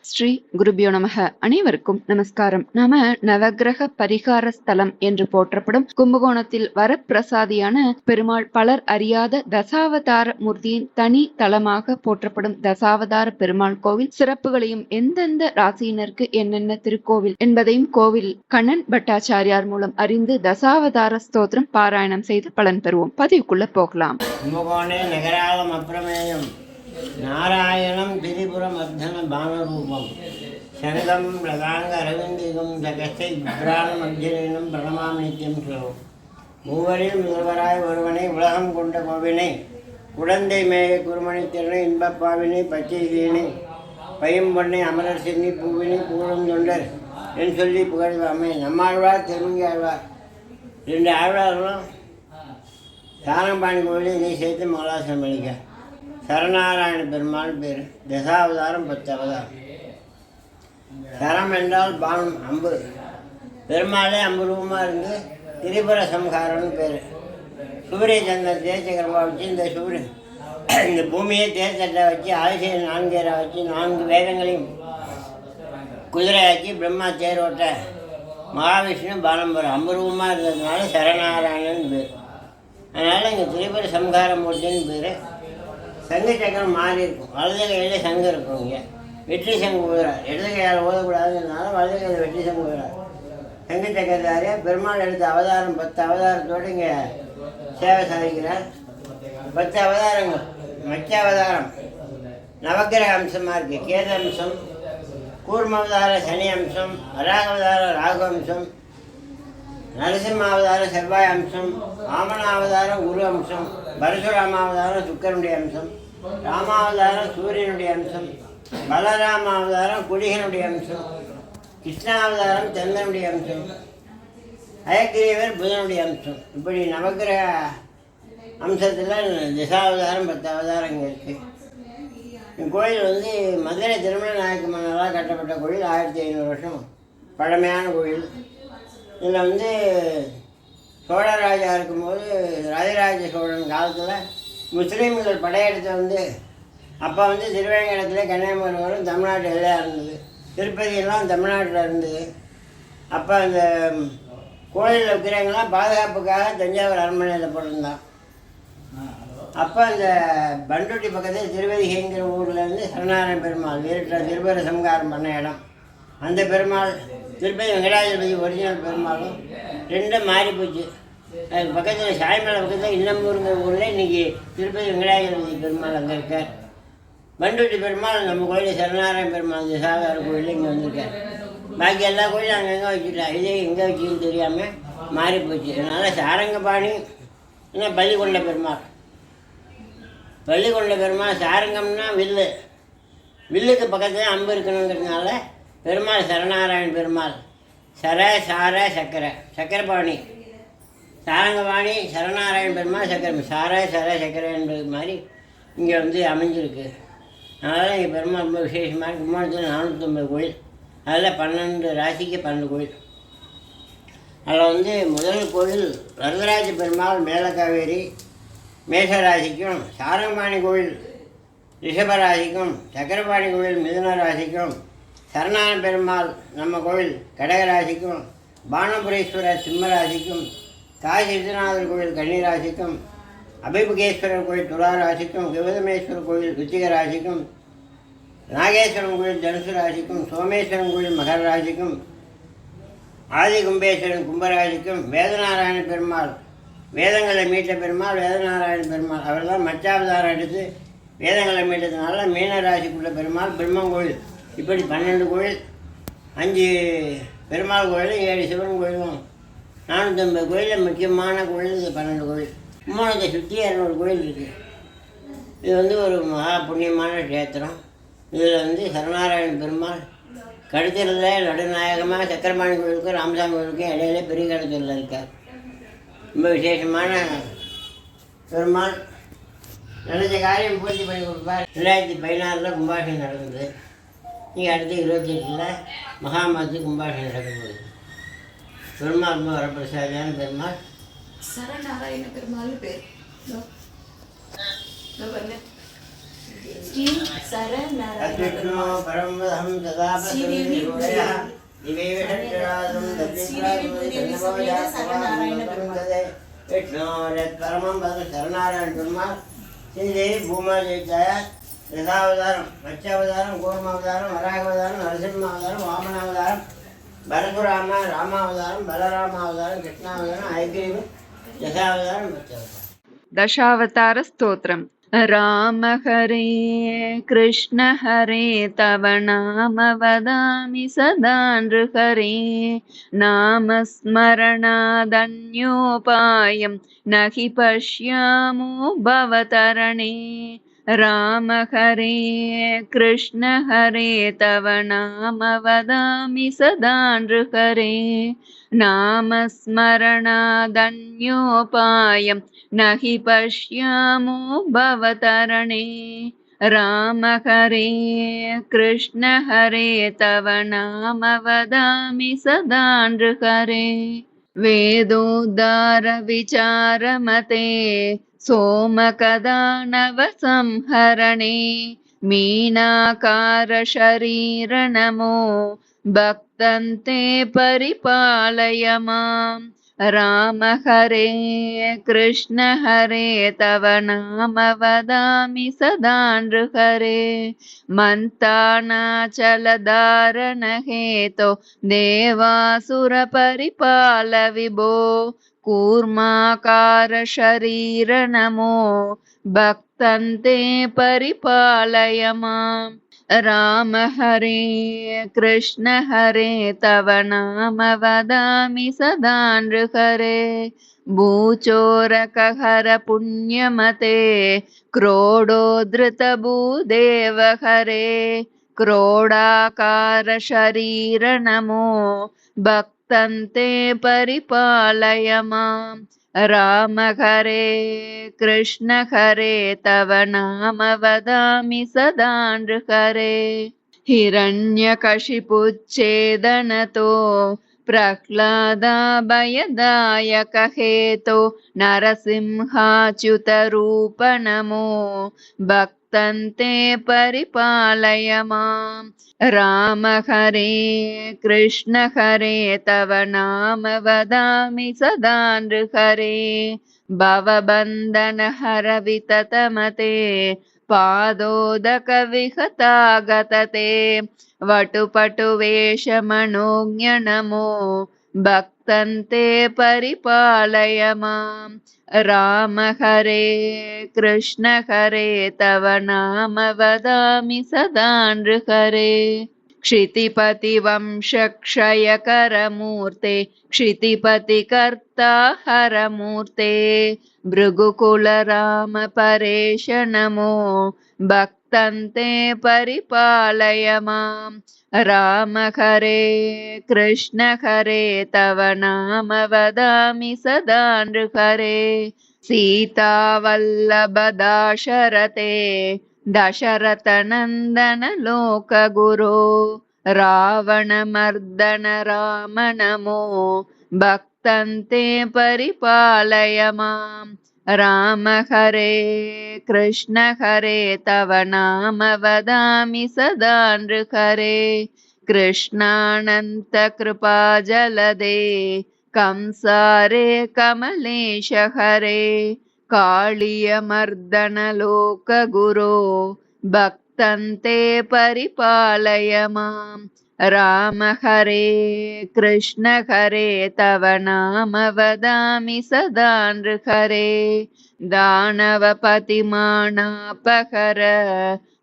ஸ்ரீ குருபியோ நமக. அனைவருக்கும் நமஸ்காரம். நாம நவக்கிரக பரிகார ஸ்தலம் என்று போற்றப்படும் கும்பகோணத்தில் வரப்பிரசாதியான பெருமாள் பலர் அறியாத தசாவதார மூர்த்தியின் தனி தலமாக போற்றப்படும் தசாவதார பெருமாள் கோவில் சிறப்புகளையும் எந்தெந்த ராசியினருக்கு என்னென்ன திருக்கோவில் என்பதையும் கோவில் கண்ணன் பட்டாச்சாரியார் மூலம் அறிந்து தசாவதார ஸ்தோத்திரம் பாராயணம் செய்து பலன் பெறுவோம். பதிவுக்குள்ள போகலாம். கும்பகோணே நகராலம் நாராயணம் திரிபுரமர்தன பானரூபம் சரதம் பிரதாங்க அரவிந்திகம் ஜகத்தை விப்ராணம் அர்ஜுனனும் பிரணமாம் நித்தியம் சொல்லும் மூவரில் முதல்வராய் ஒருவனை உலகம் கொண்ட கோவினை குழந்தை மேய குருமணி திறனை இன்பப்பாவினை பச்சை சீனை பையும் அமரர் சென்னி பூவினை பூரம் தொண்டர் என்று சொல்லி புகழ்வாமே நம்மாழ்வார் திருமங்கி ஆழ்வார் ரெண்டு ஆழ்வார்களும் சாரம்பாணி கோவிலை இதை சேர்த்து மங்களாசனம் பண்ணிக்க சரணாராயண பெருமாள் பேர். தசாவதாரம் பத்து அவதாரம் சரம் என்றால் பானம் அம்பு. பெருமாளே அம்புருவமாக இருந்து திரிபுர சம்ஹாரம்னு பேர். சூரிய சந்திரன் தேசகரமாக வச்சு இந்த சூரிய இந்த பூமியை தேர்தட்டை வச்சு ஆதிசய நான்கேரை வச்சு நான்கு வேதங்களையும் குதிரையாக்கி பிரம்மா தேரோட்ட மகாவிஷ்ணு பானம்பரம் அம்புரூபமாக இருந்ததுனால சரணாராயணன் பேர். அதனால் இங்கே திரிபுர சம்ஹாரம் சம்ஹாரமூர்த்தின்னு பேர். சங்க சக்கரம் மாறி இருக்கும். வலது கையில் சங்கம் இருக்கும் இங்கே. வெற்றி சங்கம் ஊதுறார் இடது கையால் ஓதக்கூடாதுன்றதுனால வலது கையில் வெற்றி சங்கம் ஊதுறார் சங்க சக்கரதாரியா பெருமாள் எடுத்த அவதாரம் பத்து அவதாரத்தோடு இங்கே சேவை சாதிக்கிறார். பத்து அவதாரங்கள். மச்ச அவதாரம். நவக்கிரக அம்சமாக இருக்குது கேத அம்சம் கூர்மாவதார சனி அம்சம் வராகவதார ராகு அம்சம் நரசிம்மாவதாரம் செவ்வாய் அம்சம் வாமனாவதாரம் குரு அம்சம் பரசுராமாவதாரம் சுக்கரனுடைய அம்சம். ராமாவதாரம் சூரியனுடைய அம்சம் பலராமாவதாரம் குடிகனுடைய அம்சம் கிருஷ்ணாவதாரம் சந்திரனுடைய அம்சம் அயக்கிரியவர் புதனுடைய அம்சம். இப்படி நவக்கிரக அம்சத்தில் திசாவதாரம் பத்து அவதாரங்கள் இருக்குது இக்கோயில் வந்து மதுரை திருமண நாயக்க மன்னரால் கட்டப்பட்ட கோயில் ஆயிரத்தி ஐநூறு வருஷம் பழமையான கோயில். இதில் வந்து சோழராஜா இருக்கும்போது ராஜராஜ சோழன் காலத்தில் முஸ்லீம்கள் படையெடுத்து வந்து அப்போ வந்து திருவேங்கடத்தில் கன்னியாகுமரி வரும் தமிழ்நாட்டு எல்லையாக இருந்தது. திருப்பதியெல்லாம் தமிழ்நாட்டில் இருந்தது. அப்போ அந்த கோயிலில் விற்கிறவங்களாம் பாதுகாப்புக்காக தஞ்சாவூர் அரண்மனையில் போட்டிருந்தான். அப்போ அந்த பண்டுட்டி பக்கத்தில் திருவதிகைங்கிற ஊரில் இருந்து சரணாராயண பெருமாள் வீரத்தில் திருவர சம்காரம் பண்ண இடம். அந்த பெருமாள் திருப்பதி வெங்கடாஜலபதி ஒரிஜினல் பெருமாளும் ரெண்டும் மாறி போச்சு பக்கத்தில் சாய்மலை பக்கத்தில் இன்னம்பூருங்கிற ஊரில் இன்றைக்கி திருப்பதி வெங்கடாஜலபதி பெருமாள் அங்கே இருக்கார். பண்டுட்டி பெருமாள் நம்ம கோயில் சரணாராயண பெருமாள் திசாகார கோயில் இங்கே வந்திருக்கார். பாக்கி எல்லா கோயிலும் அங்கங்கே வச்சுட்டா? இதே எங்கே வச்சுன்னு தெரியாமல் மாறி போச்சு. அதனால் சாரங்கபாணி இன்னும் பள்ளிக்கொண்ட பெருமாள். பள்ளிக்கொண்ட பெருமாள் சாரங்கம்னா வில்லு. வில்லுக்கு பக்கத்தில் அம்பு இருக்கணுங்கிறதுனால பெருமாள் சரணாராயண பெருமாள். சர சார சக்கரை. சக்கரபாணி. சாரங்கபாணி சரணாராயண பெருமாள் சக்கரம் சார சர சக்கரை என்பது மாதிரி இங்கே வந்து அமைஞ்சிருக்கு. அதனால் இங்கே பெருமாள் ரொம்ப விசேஷமாக இருக்கு. கும்பகோணத்தில் நானூற்றம்பது கோயில். அதில் பன்னெண்டு ராசிக்கு பன்னெண்டு கோயில். அதில் வந்து முதல் கோயில் வரதராஜ பெருமாள் மேலக்காவேரி மேஷராசிக்கும் சாரங்கபாணி கோயில் ரிஷபராசிக்கும் சக்கரபாணி கோயில் மிதுன ராசிக்கும் சரணான பெருமாள் நம்ம கோயில் கடகராசிக்கும் பானபுரேஸ்வரர் சிம்மராசிக்கும் காசி விஸ்வநாதர் கோயில் கன்னிராசிக்கும் அபிமுகேஸ்வரர் கோயில் துலா ராசிக்கும் கௌதமேஸ்வரர் கோயில் ருச்சிக ராசிக்கும் கோயில் தனுசு ராசிக்கும் சோமேஸ்வரன் கோயில் மகர ராசிக்கும் ஆதி கும்பேஸ்வரன் கும்பராசிக்கும் வேதநாராயண பெருமாள் வேதங்களை மீட்ட பெருமாள் வேதநாராயண பெருமாள். அவர் தான் மச்சாவதாரம் எடுத்து வேதங்களை மீட்டதுனால மீனராசிக்குள்ள பெருமாள் பிரம்மன் கோயில். இப்படி பன்னெண்டு கோயில் அஞ்சு பெருமாள் கோயிலும் ஏழு சிவன் கோயிலும் நானூற்றம்பது கோயிலில் முக்கியமான கோயில் இது பன்னெண்டு கோயில். கும்பகோணத்தை சுற்றி இரநூறு கோயில் இருக்குது இது வந்து ஒரு மகா புண்ணியமான க்ஷேத்திரம். இதில் வந்து சரணாராயண பெருமாள் கடுத்தலில் நடுநாயகமாக சக்கரபாணி கோயிலுக்கும் ராமசாமி கோயிலுக்கும் இடையில பெரிய கடுத்தலில் இருக்கார். ரொம்ப விசேஷமான பெருமாள். நினைச்ச காரியம் பூர்த்தி பண்ணி கொடுப்பார். ரெண்டாயிரத்தி பதினாறில் கும்பாஷம் நடந்தது. நீங்கள் அடுத்து இருபத்தி எட்டில் மகாமத்து கும்பாஷம் நடக்கும்போது பெருமாள் வரப்பிரசாதியான பெருமாள் சரநாராயண பெருமாள் பேர். ஸ்ரீ சரநாராயண பெருமாள். ஸ்ரீதேவி பூமா ஜெயித்தாயா ரதாவதாரம் லட்சாவதாரம் கோர்மாவதாரம் வராகாவதாரம் நரசிம்மாவதாரம் வாமனாவதாரம் பரசுராம ராமாவதாரம் பலராமாவதாரம் கிருஷ்ணாவதாரம் ஐகிரீவம் தசாவதாரம் மத்ஸ்யாவதாரம் दशावतार स्तोत्रम् राम हरे कृष्ण हरे तव नाम वदामि सदा नृहरे नामस्मरणादन्योपायं न हि पश्यामो भवतरणे राम हरे कृष्ण हरे तव नाम वदामि सदा नृहरे नामस्मरणादन्योपायं न हि पश्यामो भवतरणे। राम हरे कृष्ण हरे तव नाम वदामि सदा नृहरे वेदोद्धारविचारमते सोमकदानवसंहरणे मीनाकारशरीरनमो भक्तन्ते परिपालय माम् राम हरे कृष्ण हरे तव नाम वदामि सदा नृहरे मन्तानाचलधारणहेतो देवासुरपरिपाल विभो कूर्माकारशरीरनमो भक्तन्ते परिपालय माम् राम हरे कृष्ण हरे तव नाम वदामि सदा नृहरे भूचोरकहर पुण्यमते क्रोडोद्धृतभूदेव हरे क्रोडाकारशरीरनमो भक्तन्ते परिपालय माम् राम हरे कृष्ण हरे तव नाम वदामि सदा नृहरे हिरण्यकशिपुच्छेदनतो प्रह्लादाभयदायकहेतो नरसिंहाच्युतरूप नमो भक्तन्ते परिपालय माम्। राम हरे कृष्ण हरे तव नाम वदामि सदा नृहरे। भवबन्धनहर विततमते पादोदकविहतागतते। वटुपटुवेषमनोज्ञ नमो भक्तन्ते परिपालय माम् राम हरे कृष्ण हरे तव नाम वदामि सदा नृहरे। क्षितिपतिवंशक्षयकरमूर्ते क्षितिपतिकर्ता हरमूर्ते भृगुकुलराम परेश नमो भक्तन्ते परिपालय माम्। राम हरे कृष्ण हरे तव नाम वदामि सदा नृहरे। सीतावल्लभदाशरथे दशरथनन्दन लोकगुरो रावणमर्दन राम नमो भक्तन्ते परिपालय माम् राम हरे कृष्ण हरे तव नाम वदामि सदा नृहरे। कृष्णानन्तकृपाजलदे कंसारे कमलेश हरे। काळियमर्दनलोकगुरो भक्तन्ते परिपालय माम् राम हरे कृष्ण हरे तव नाम वदामि सदा नृहरे। दानवपतिमानापहर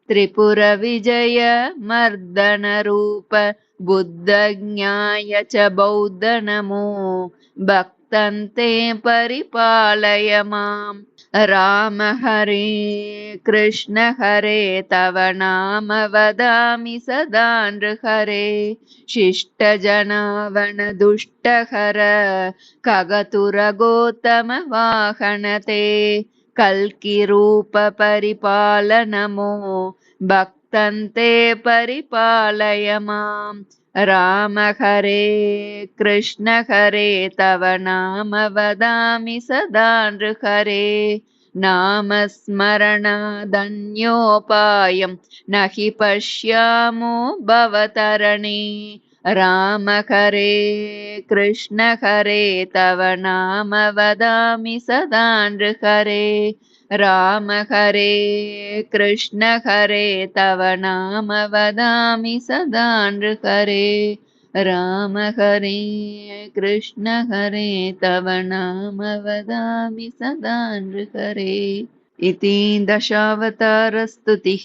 त्रिपुरविजय मर्दनरूप बुद्धज्ञाय च बौद्ध नमो। भक्तन्ते परिपालय माम् राम हरे कृष्ण हरे तव नाम वदामि सदा नृहरे शिष्टजनावण दुष्टहर खगतुरगोतम वाहनते कल्किरूप परिपाल भक्तन्ते परिपालय माम् राम हरे कृष्ण हरे तव नाम वदामि सदा नृहरे नामस्मरणादन्योपायं न हि पश्यामो भवतरणे। राम हरे कृष्ण हरे तव नाम वदामि सदा नृहरे राम हरे कृष्ण हरे तव नाम वदामि सदा नृहरे राम हरे कृष्ण हरे तव नाम वदामि सदा नृहरे इति दशावतारस्तुतिः